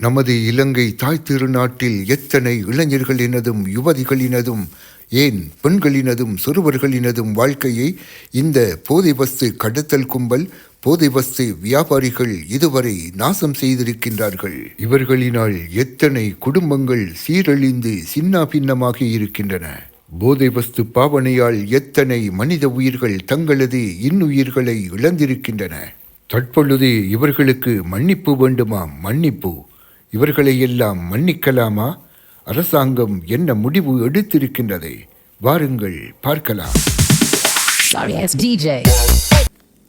நமது இலங்கை தாய் திருநாட்டில் எத்தனை இளைஞர்களினதும் யுவதிகளினதும் ஏன் பெண்களினதும் சிறுவர்களினதும் வாழ்க்கையை இந்த போதை வஸ்து கடத்தல் கும்பல் போதை வஸ்து வியாபாரிகள் இதுவரை நாசம் செய்திருக்கின்றார்கள்? இவர்களினால் எத்தனை குடும்பங்கள் சீரழிந்து சின்னாபின்னமாகி இருக்கின்றன? போதை வஸ்து பாவனையால் எத்தனை மனித உயிர்கள் தங்களது இன்னுயிர்களை இழந்திருக்கின்றன? தற்பொழுது இவர்களுக்கு மன்னிப்பு வேண்டுமா? மன்னிப்பு. இவர்களை எல்லாம் மன்னிக்கலாமா? அரசாங்கம் என்ன முடிவு எடுத்திருக்கின்றது வாருங்கள் பார்க்கலாம்.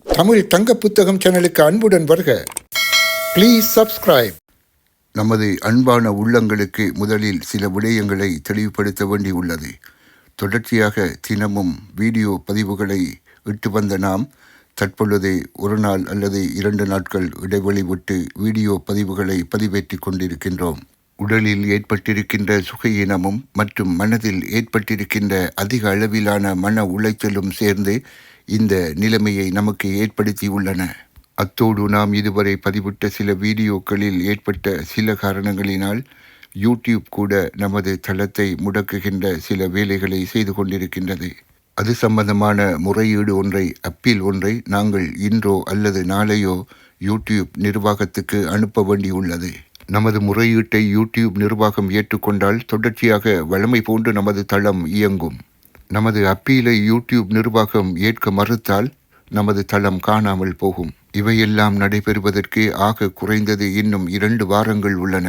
தமிழ் தங்க புத்தகம் சேனலுக்கு அன்புடன் வருக. ப்ளீஸ் சப்ஸ்கிரைப் நமது அன்பான உள்ளங்களுக்கு முதலில் சில விடயங்களை தெளிவுபடுத்த வேண்டியுள்ளது தொடர்ச்சியாக தினமும் வீடியோ பதிவுகளை இட்டு வந்த நாம் தற்பொழுது ஒரு நாள் அல்லது இரண்டு நாட்கள் இடைவெளி விட்டு வீடியோ பதிவுகளை பதிவேற்றிக் கொண்டிருக்கின்றோம். உடலில் ஏற்பட்டிருக்கின்ற சுகையினமும் மற்றும் மனதில் ஏற்பட்டிருக்கின்ற அதிக அளவிலான மன உளைச்சலும் சேர்ந்து இந்த நிலைமையை நமக்கு ஏற்படுத்தியுள்ளன அத்தோடு நாம் இதுவரை பதிவிட்ட சில வீடியோக்களில் ஏற்பட்ட சில காரணங்களினால் யூடியூப் கூட நமது தளத்தை முடக்குகின்ற சில வேலைகளை செய்து கொண்டிருக்கின்றது. அது சம்பந்தமான முறையீடு ஒன்றை அப்பீல் ஒன்றை நாங்கள் இன்றோ அல்லது நாளையோ யூடியூப் நிர்வாகத்துக்கு அனுப்ப வேண்டியுள்ளது. நமது முறையீட்டை யூடியூப் நிர்வாகம் ஏற்றுக்கொண்டால் தொடர்ச்சியாக வழமை போன்று நமது தளம் இயங்கும். நமது அப்பீலை யூடியூப் நிர்வாகம் ஏற்க மறுத்தால் நமது தளம் காணாமல் போகும். இவையெல்லாம் நடைபெறுவதற்கு ஆக குறைந்தது இன்னும் இரண்டு வாரங்கள் உள்ளன.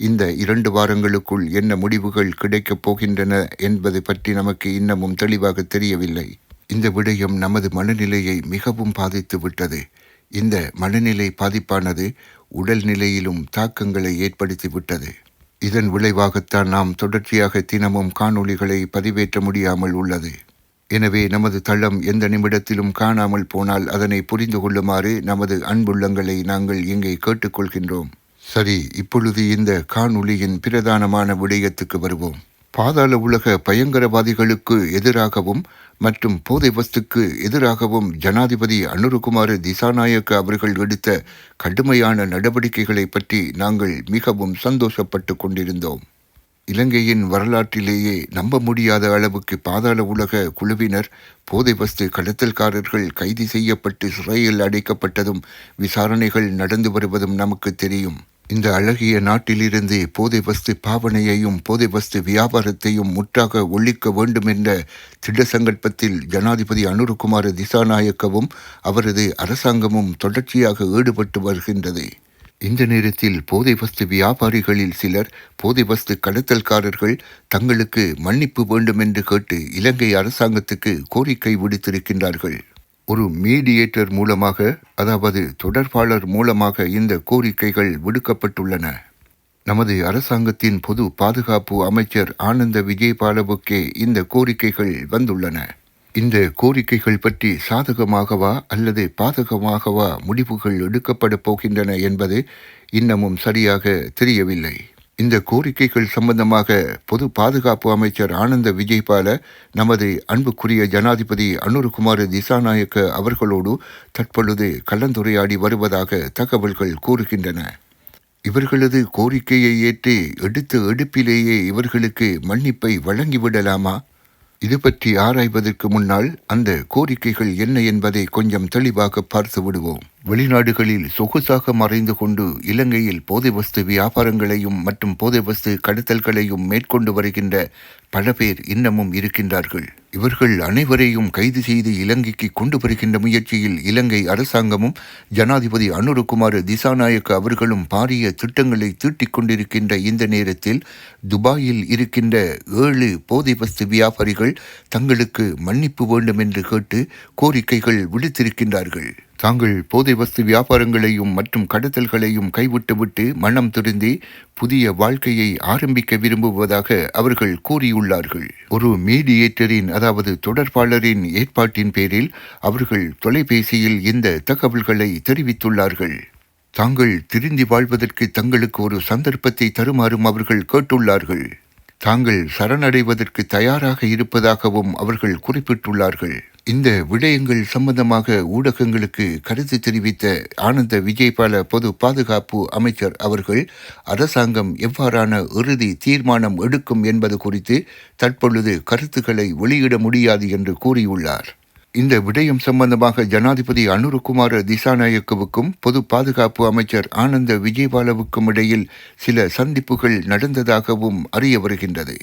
இந்த இரண்டு வாரங்களுக்குள் என்ன முடிவுகள் கிடைக்கப் போகின்றன என்பது பற்றி நமக்கு இன்னமும் தெளிவாக தெரியவில்லை. இந்த விடயம் நமது மனநிலையை மிகவும் பாதித்து விட்டது. இந்த மனநிலை பாதிப்பானது உடல் நிலையிலும் தாக்கங்களை ஏற்படுத்தி விட்டது. இதன் விளைவாகத்தான் நாம் தொடர்ச்சியாக தினமும் காணொளிகளை பதிவேற்ற முடியாமல் உள்ளது. எனவே நமது தளம் எந்த நிமிடத்திலும் காணாமல் போனால் அதனை புரிந்து கொள்ளுமாறு நமது அன்புள்ளங்களை நாங்கள் இங்கே கேட்டுக்கொள்கின்றோம். சரி இப்பொழுது இந்த காணொளியின் பிரதானமான விடயத்துக்கு வருவோம். பாதாள உலக பயங்கரவாதிகளுக்கு எதிராகவும் மற்றும் போதை வஸ்துக்கு எதிராகவும் ஜனாதிபதி அனுருகுமார் திசாநாயக்க அவர்கள் எடுத்த கடுமையான நடவடிக்கைகளை பற்றி நாங்கள் மிகவும் சந்தோஷப்பட்டு கொண்டிருந்தோம். இலங்கையின் வரலாற்றிலேயே நம்ப முடியாத அளவுக்கு பாதாள உலக குழுவினர் போதை வஸ்து கடத்தல்காரர்கள் கைது செய்யப்பட்டு சிறையில் அடைக்கப்பட்டதும் விசாரணைகள் நடந்து வருவதும் நமக்கு தெரியும். இந்த அழகிய நாட்டிலிருந்து போதை வஸ்து பாவனையையும் போதை வஸ்து வியாபாரத்தையும் முற்றாக ஒழிக்க வேண்டும் என்ற திட சங்கல்பத்தில் ஜனாதிபதி அனுருகுமார திசாநாயக்கவும் அவரது அரசாங்கமும் தொடர்ச்சியாக ஈடுபட்டு வருகின்றது. இந்த நேரத்தில் போதை வஸ்து வியாபாரிகளில் சிலர் போதை வஸ்து கடத்தல்காரர்கள் தங்களுக்கு மன்னிப்பு வேண்டும் என்று கேட்டு இலங்கை அரசாங்கத்துக்கு கோரிக்கை விடுத்திருக்கின்றார்கள். ஒரு மீடியேட்டர் மூலமாக அதாவது தொடர்பாளர் மூலமாக இந்த கோரிக்கைகள் விடுக்கப்பட்டுள்ளன. நமது அரசாங்கத்தின் பொது பாதுகாப்பு அமைச்சர் ஆனந்த விஜயபாலவுக்கே இந்த கோரிக்கைகள் வந்துள்ளன. இந்த கோரிக்கைகள் பற்றி சாதகமாகவா அல்லது பாதகமாகவா முடிவுகள் எடுக்கப்படப் போகின்றன என்பது இன்னமும் சரியாக தெரியவில்லை. இந்த கோரிக்கைகள் சம்பந்தமாக பொது பாதுகாப்பு அமைச்சர் ஆனந்த விஜய்பால நமது அன்புக்குரிய ஜனாதிபதி அனுருகுமார் திசாநாயக்க அவர்களோடு தற்பொழுது கலந்துரையாடி வருவதாக தகவல்கள் கூறுகின்றன. இவர்களது கோரிக்கையை ஏற்று எடுத்த எடுப்பிலேயே இவர்களுக்கு மன்னிப்பை வழங்கிவிடலாமா? இது பற்றி ஆராய்வதற்கு முன்னால் அந்த கோரிக்கைகள் என்ன என்பதை கொஞ்சம் தெளிவாக பார்த்து விடுவோம். வெளிநாடுகளில் சொகுசாக மறைந்து கொண்டு இலங்கையில் போதை வஸ்து வியாபாரங்களையும் மற்றும் போதை வஸ்து கடத்தல்களையும் மேற்கொண்டு வருகின்ற பல பேர் இன்னமும் இருக்கின்றார்கள். இவர்கள் அனைவரையும் கைது செய்து இலங்கைக்கு கொண்டு வருகின்ற முயற்சியில் இலங்கை அரசாங்கமும் ஜனாதிபதி அனுருகுமார் திசாநாயக்க அவர்களும் பாரிய திட்டங்களை தீட்டிக் கொண்டிருக்கின்ற இந்த நேரத்தில் துபாயில் இருக்கின்ற ஏழு போதை வஸ்து வியாபாரிகள் தங்களுக்கு மன்னிப்பு வேண்டும் என்று கேட்டு கோரிக்கைகள் விடுத்திருக்கின்றார்கள். தாங்கள் போதை வஸ்து வியாபாரங்களையும் மற்றும் கடத்தல்களையும் கைவிட்டுவிட்டு மனம் திருந்தி புதிய வாழ்க்கையை ஆரம்பிக்க விரும்புவதாக அவர்கள் கூறியுள்ளார்கள். ஒரு மீடியேட்டரின் அதாவது தொடர்பாளரின் ஏற்பாட்டின் பேரில் அவர்கள் தொலைபேசியில் இந்த தகவல்களை தெரிவித்துள்ளார்கள். தாங்கள் திருந்தி வாழ்வதற்கு தங்களுக்கு ஒரு சந்தர்ப்பத்தை தருமாறும் அவர்கள் கேட்டுள்ளார்கள். தாங்கள் சரணடைவதற்கு தயாராக இருப்பதாகவும் அவர்கள் குறிப்பிட்டுள்ளார்கள். இந்த விடயங்கள் சம்பந்தமாக ஊடகங்களுக்கு கருத்து தெரிவித்த ஆனந்த விஜயபால பொது பாதுகாப்பு அமைச்சர் அவர்கள் அரசாங்கம் எவ்வாறான இறுதி தீர்மானம் எடுக்கும் என்பது குறித்து தற்பொழுது கருத்துக்களை வெளியிட முடியாது என்று கூறியுள்ளார். இந்த விடயம் சம்பந்தமாக ஜனாதிபதி அனுருகுமார திசாநாயக்கவுக்கும் பொது பாதுகாப்பு அமைச்சர் ஆனந்த விஜயபாலவுக்கும் இடையில் சில சந்திப்புகள் நடந்ததாகவும் அறிய வருகின்றது.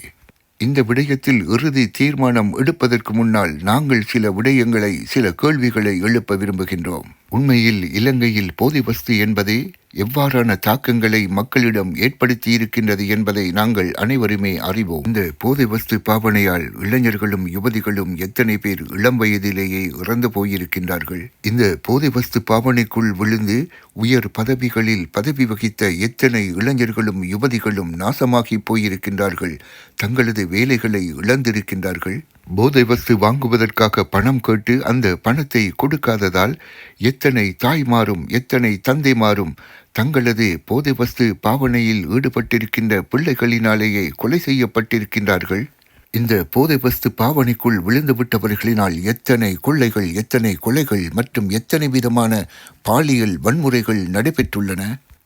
இந்த விடயத்தில் இறுதி தீர்மானம் எடுப்பதற்கு முன்னால் நாங்கள் சில விடயங்களை சில கேள்விகளை எழுப்ப விரும்புகின்றோம். உண்மையில் இலங்கையில் போதை வஸ்து என்பதே எவ்வாறான தாக்கங்களை மக்களிடம் ஏற்படுத்தியிருக்கின்றது என்பதை நாங்கள் அனைவருமே அறிவோம். இந்த போதை வஸ்து பாவனையால் இளைஞர்களும் யுவதிகளும் எத்தனை பேர் இளம் வயதிலேயே இறந்து போயிருக்கின்றார்கள்? இந்த போதை வஸ்து பாவனைக்குள் விழுந்து உயர் பதவிகளில் பதவி வகித்த எத்தனை இளைஞர்களும் யுவதிகளும் நாசமாகி போயிருக்கின்றார்கள்? தங்களது வேலைகளை இழந்திருக்கின்றார்கள்? போதை வஸ்து வாங்குவதற்காக பணம் கேட்டு அந்த பணத்தை கொடுக்காததால் எத்தனை தாய்மாரும் எத்தனை தந்தைமாரும் தங்களது போதை வஸ்து பாவனையில் ஈடுபட்டிருக்கின்ற பிள்ளைகளினாலேயே கொலை செய்யப்பட்டிருக்கின்றார்கள்? இந்த போதை வஸ்து பாவனைக்குள் விழுந்துவிட்டவர்களினால் எத்தனை கொள்ளைகள் எத்தனை கொலைகள் மற்றும் எத்தனை விதமான பாலியல் வன்முறைகள் நடைபெற்றுள்ளன?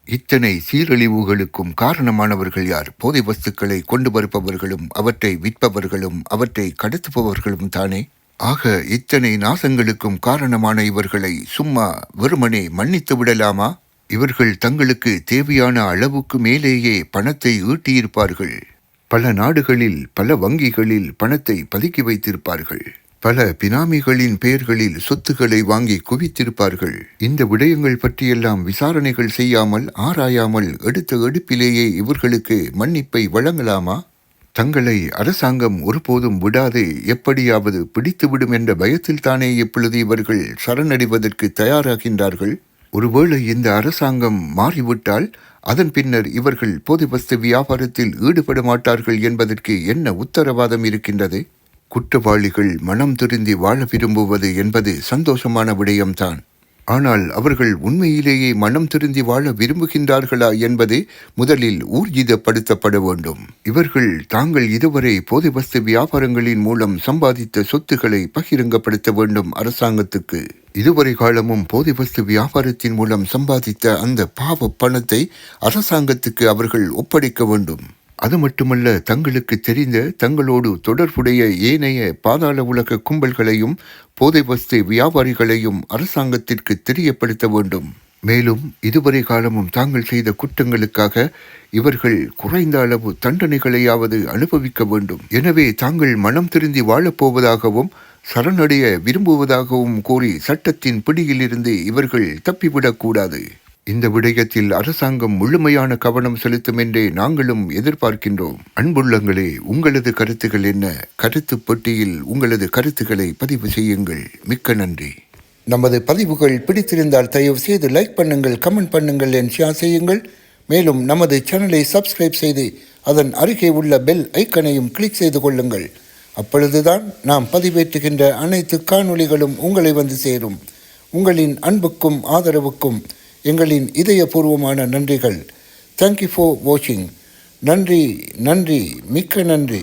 இத்தனை சீரழிவுகளுக்கும் காரணமானவர்கள் யார்? போதை வஸ்துக்களை கொண்டு வருபவர்களும் அவற்றை விற்பவர்களும் அவற்றை கடத்துபவர்களும் தானே? ஆக இத்தனை நாசங்களுக்கும் காரணமான இவர்களை சும்மா வெறுமனே மன்னித்து விடலாமா? இவர்கள் தங்களுக்கு தேவையான அளவுக்கு மேலேயே பணத்தை ஈட்டியிருப்பார்கள். பல நாடுகளில் பல வங்கிகளில் பணத்தை பதுக்கி வைத்திருப்பார்கள். பல பினாமிகளின் பெயர்களில் சொத்துக்களை வாங்கி குவித்திருப்பார்கள். இந்த விடயங்கள் பற்றியெல்லாம் விசாரணைகள் செய்யாமல் ஆராயாமல் எடுத்த எடுப்பிலேயே இவர்களுக்கு மன்னிப்பை வழங்கலாமா? தங்களை அரசாங்கம் ஒருபோதும் விடாது எப்படியாவது பிடித்துவிடும் என்ற பயத்தில் தானே இப்பொழுது இவர்கள் சரணடைவதற்கு தயாராகின்றார்கள்? ஒருவேளை இந்த அரசாங்கம் மாறிவிட்டால் அதன் பின்னர் இவர்கள் போதை வஸ்து வியாபாரத்தில் ஈடுபட மாட்டார்கள் என்பதற்கு என்ன உத்தரவாதம் இருக்கின்றது? குற்றவாளிகள் மனம் திருந்தி வாழ விரும்புவது என்பது சந்தோஷமான விடயம்தான். ஆனால் அவர்கள் உண்மையிலேயே மனம் திருந்தி வாழ விரும்புகின்றார்களா என்பது முதலில் ஊர்ஜிதப்படுத்தப்பட வேண்டும். இவர்கள் தாங்கள் இதுவரை போதை வஸ்து வியாபாரங்களின் மூலம் சம்பாதித்த சொத்துக்களை பகிரங்கப்படுத்த வேண்டும் அரசாங்கத்துக்கு. இதுவரை காலமும் போதை வஸ்து வியாபாரத்தின் மூலம் சம்பாதித்த அந்த பாவ பணத்தை அரசாங்கத்துக்கு அவர்கள் ஒப்படைக்க வேண்டும். அது மட்டுமல்ல தங்களுக்கு தெரிந்த தங்களோடு தொடர்புடைய ஏனைய பாதாள உலக கும்பல்களையும் போதை வஸ்து வியாபாரிகளையும் அரசாங்கத்திற்கு தெரியப்படுத்த வேண்டும். மேலும் இதுவரை காலமும் தாங்கள் செய்த குற்றங்களுக்காக இவர்கள் குறைந்த அளவு தண்டனைகளையாவது அனுபவிக்க வேண்டும். எனவே தாங்கள் மனம் திருந்தி வாழப்போவதாகவும் சரணடைய விரும்புவதாகவும் கூறி சட்டத்தின் பிடியிலிருந்து இவர்கள் தப்பிவிடக்கூடாது. இந்த விடயத்தில் அரசாங்கம் முழுமையான கவனம் செலுத்தும் என்றே நாங்களும் எதிர்பார்க்கின்றோம். அன்புள்ளங்களே உங்களது கருத்துகள் என்ன? கருத்து பெட்டியில் உங்களது கருத்துக்களை பதிவு செய்யுங்கள். மிக்க நன்றி. நமது பதிவுகள் பிடித்திருந்தால் தயவு செய்து லைக் பண்ணுங்கள் கமெண்ட் பண்ணுங்கள் என் ஷேர் செய்யுங்கள். மேலும் நமது சேனலை சப்ஸ்கிரைப் செய்து அதன் அருகே உள்ள பெல் ஐக்கனையும் கிளிக் செய்து கொள்ளுங்கள். அப்பொழுதுதான் நாம் பதிவேற்றுகின்ற அனைத்து காணொளிகளும் உங்களை வந்து சேரும். உங்களின் அன்புக்கும் ஆதரவுக்கும் எங்களின் இதயபூர்வமான நன்றிகள். தேங்க்யூ ஃபார் வாட்சிங் நன்றி நன்றி மிக்க நன்றி.